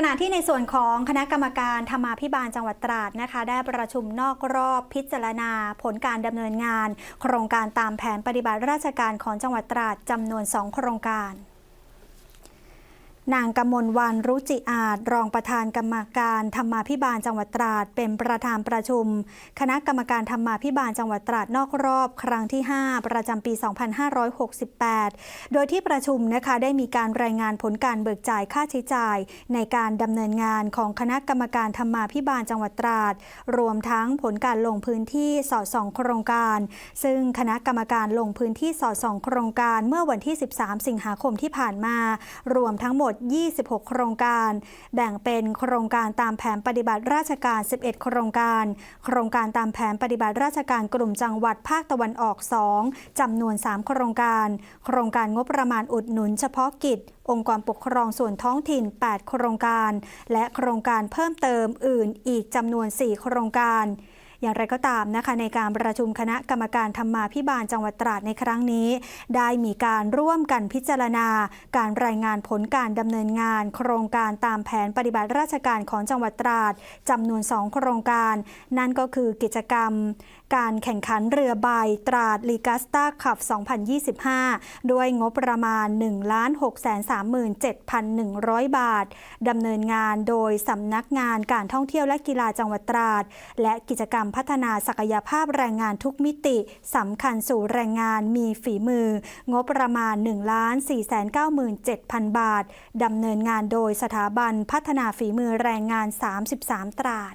ขณะที่ในส่วนของคณะกรรมการธรรมาภิบาลจังหวัดตราดนะคะ ได้ประชุมนอกรอบพิจารณาผลการดำเนินงาน โครงการตามแผนปฏิบัติราชการของจังหวัดตราดจำนวน 2 โครงการ นางกมลวันรุจิอาจ รองประธานกรรมการธรรมาภิบาลจังหวัดตราด เป็นประธานประชุม คณะกรรมการธรรมาภิบาลจังหวัดตราดนอกรอบ ครั้งที่ 5 ประจำปี 2568 โดยที่ประชุมนะคะได้มีการรายงานผลการเบิกจ่ายค่าใช้จ่าย ในการดำเนินงานของคณะกรรมการธรรมาภิบาลจังหวัดตราด รวมทั้งผลการลงพื้นที่สอดส่องโครงการ ซึ่งคณะกรรมการลงพื้นที่สอดส่องโครงการเมื่อวันที่ 13 สิงหาคมที่ผ่านมา รวมทั้งหมด26 โครงการ แบ่งเป็นโครงการตามแผนปฏิบัติราชการ 11 โครงการ โครงการตามแผนปฏิบัติราชการกลุ่มจังหวัดภาคตะวันออก 2 จำนวน 3 โครงการ โครงการงบประมาณอุดหนุนเฉพาะกิจ องค์กรปกครองส่วนท้องถิ่น 8 โครงการ และโครงการเพิ่มเติมอื่นอีกจำนวน 4 โครงการ อย่างไรก็ตามนะคะในการประชุมคณะกรรมการธรรมาภิบาลจังหวัดตราดในครั้งนี้ ได้มีการร่วมกันพิจารณา การรายงานผลการดำเนินงาน โครงการตามแผนปฏิบัติราชการของจังหวัดตราดจำนวน 2 โครงการ นั่นก็คือกิจกรรม การแข่งขันเรือใบตราดลีกาสตาคับ 2025 ด้วยงบประมาณ 1,637,100 บาทดำเนินงานโดยสำนักงานการท่องเที่ยวและกีฬาจังหวัดตราด และกิจกรรมพัฒนาศักยภาพแรงงานทุกมิติสำคัญสู่แรงงานมีฝีมือ งบประมาณ 1,497,000 บาทดำเนินงานโดยสถาบันพัฒนาฝีมือแรงงาน 33 ตราด